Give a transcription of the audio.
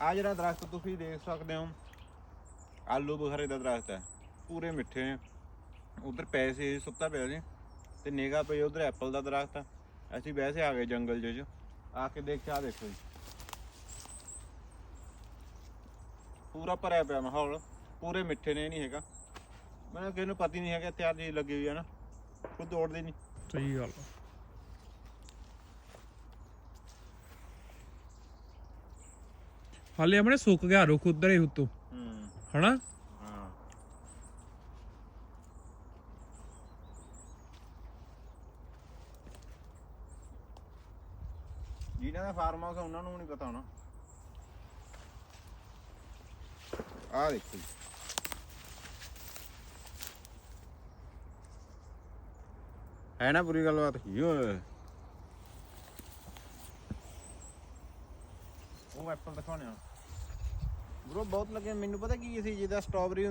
ਆ ਜਿਹੜਾ ਦਰਖਤ ਤੁਸੀਂ ਦੇਖ ਸਕਦੇ ਹੋ, ਆਲੂ ਬੁਖਾਰੇ ਦਾ ਦਰਖਤ ਹੈ, ਪੂਰੇ ਮਿੱਠੇ ਨੇ। ਉਧਰ ਪੈਸੇ ਸੁੱਤਾ ਪਿਆ ਸੀ ਤੇ ਨਿਗਾ ਪਈ ਉਧਰ ਐਪਲ ਦਾ ਦਰਖਤ ਆ ਅਸੀਂ ਵੈਸੇ ਆ ਗਏ ਜੰਗਲ ਜਿਹੇ 'ਚ ਆ ਕੇ ਦੇਖ ਕੇ ਦੇਖੋ ਜੀ। ਪੂਰਾ ਭਰਿਆ ਪਿਆ ਮਾਹੌਲ, ਪੂਰੇ ਮਿੱਠੇ ਨੇ ਨਹੀਂ ਹੈਗਾ। ਮੈਨੂੰ ਕਿਸੇ ਨੂੰ ਪਤਾ ਨਹੀਂ ਹੈਗਾ, ਤਿਆਰ ਜੀ ਲੱਗੀ ਹੋਈ ਹੈ ਨਾ, ਕੋਈ ਤੋੜਦੇ ਨਹੀਂ। ਸਹੀ ਗੱਲ ਹਾਲੇ ਆਪਣੇ ਸੁੱਕ ਗਿਆ ਰੁੱਖ ਉਧਰ ਉੱਤੋਂ। ਹੂੰ। ਹਨਾ? ਹਾਂ। ਜਿਹਨਾਂ ਦਾ ਫਾਰਮ ਹਾਊਸ ਉਹਨਾਂ ਨੂੰ ਨਹੀਂ ਪਤਾ ਹੋਣਾ। ਆ ਦੇਖੋ ਜੀ। ਹੈ ਨਾ ਪੂਰੀ ਗੱਲਬਾਤ? ਓਏ ਉਹ ਐਪਲ ਦਿਖਾਉਣੇ ਆ। ਬ్రో ਬਹੁਤ ਲੱਗੇ। ਮੈਨੂੰ ਪਤਾ ਕੀ ਸੀ ਜਿਹਦਾ ਸਟ੍ਰਾਬੇਰੀ